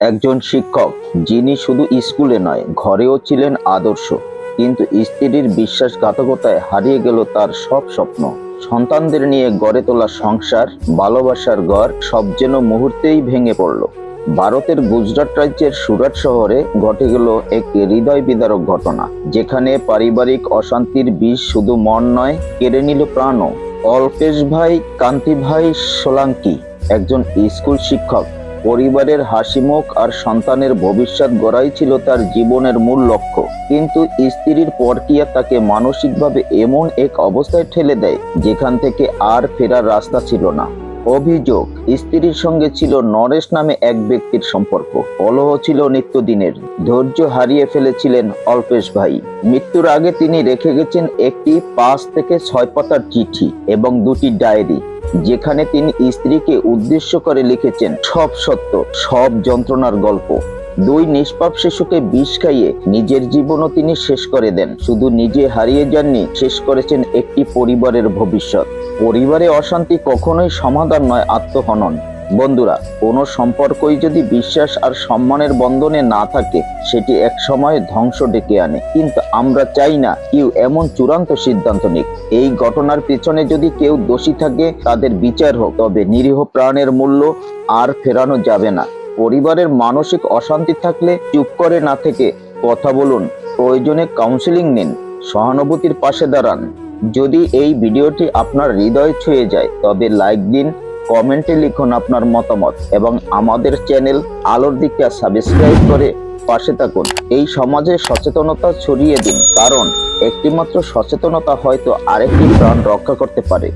একজন শিক্ষক, যিনি শুধু স্কুলে নয়, ঘরেও ছিলেন আদর্শ। কিন্তু স্ত্রীর বিশ্বাসঘাতকতায় হারিয়ে গেল তার সব স্বপ্ন। সন্তানদের নিয়ে গড়ে তোলা সংসার, ভালোবাসার ঘর সব যেন মুহূর্তেই ভেঙে পড়ল। ভারতের গুজরাট রাজ্যের সুরাট শহরে ঘটে গেল এক হৃদয় বিদারক ঘটনা, যেখানে পারিবারিক অশান্তির বিষ শুধু মন নয়, কেড়ে নিল প্রাণও। অল্পেশ ভাই কান্তি ভাই, সোলাঙ্কি, একজন স্কুল শিক্ষক পরিবারের হাসিমুখ আর সন্তানের ভবিষ্যৎ গড়াই ছিল তার জীবনের মূল লক্ষ্য। কিন্তু স্ত্রীর পরকিয়া তাকে মানসিকভাবে এমন এক অবস্থায় ঠেলে দেয়, যেখান থেকে আর ফেরার রাস্তা ছিল না। অভিযোগ, স্ত্রীর সঙ্গে ছিল নরেশ নামে এক ব্যক্তির সম্পর্ক। অলহ ছিল নিত্যদিনের। ধৈর্য হারিয়ে ফেলেছিলেন অল্পেশ ভাই। মৃত্যুর আগে তিনি রেখে গেছেন একটি পাঁচ থেকে ছয় পাতার চিঠি এবং দুটি ডায়েরি। যেখানে তিনি স্ত্রীকে উদ্দেশ্য করে লিখেছেন, সব সত্য, সব যন্ত্রণার গল্প। দুই নিষ্পাপ শিশুকে বিষ খাইয়ে নিজের জীবনও তিনি শেষ করে দেন। শুধু নিজে হারিয়ে যাননি, শেষ করেছেন একটি পরিবারের ভবিষ্যৎ। পরিবারে অশান্তি কখনোই সমাধান নয়, আত্মহনন। বন্ধুরা, কোনো সম্পর্কই যদি বিশ্বাস আর সম্মানের বন্ধনে না থাকে, সেটি এক সময় ধ্বংস ডেকে আনে। কিন্তু আমরা চাই না কেউ এমন চূড়ান্ত সিদ্ধান্ত নিক। এই ঘটনার পেছনে যদি কেউ দোষী থাকে, তাদের বিচার হোক। তবে নিরীহ প্রাণের মূল্য আর ফেরানো যাবে না। পরিবারের মানসিক অশান্তি থাকলে চুপ করে না থেকে কথা বলুন। প্রয়োজনে কাউন্সিলিং নিন। সহানুভূতির পাশে দাঁড়ান। যদি এই ভিডিওটি আপনার হৃদয় ছুঁয়ে যায়, তবে লাইক দিন কমেন্টে লিখুন আপনার মতামত এবং আমাদের চ্যানেল আলোর দিকে সাবস্ক্রাইব করে পাশে থাকুন। এই সমাজে সচেতনতা ছড়িয়ে দিন, কারণ একটিমাত্র সচেতনতা হয়তো আরেকটি প্রাণ রক্ষা করতে পারে।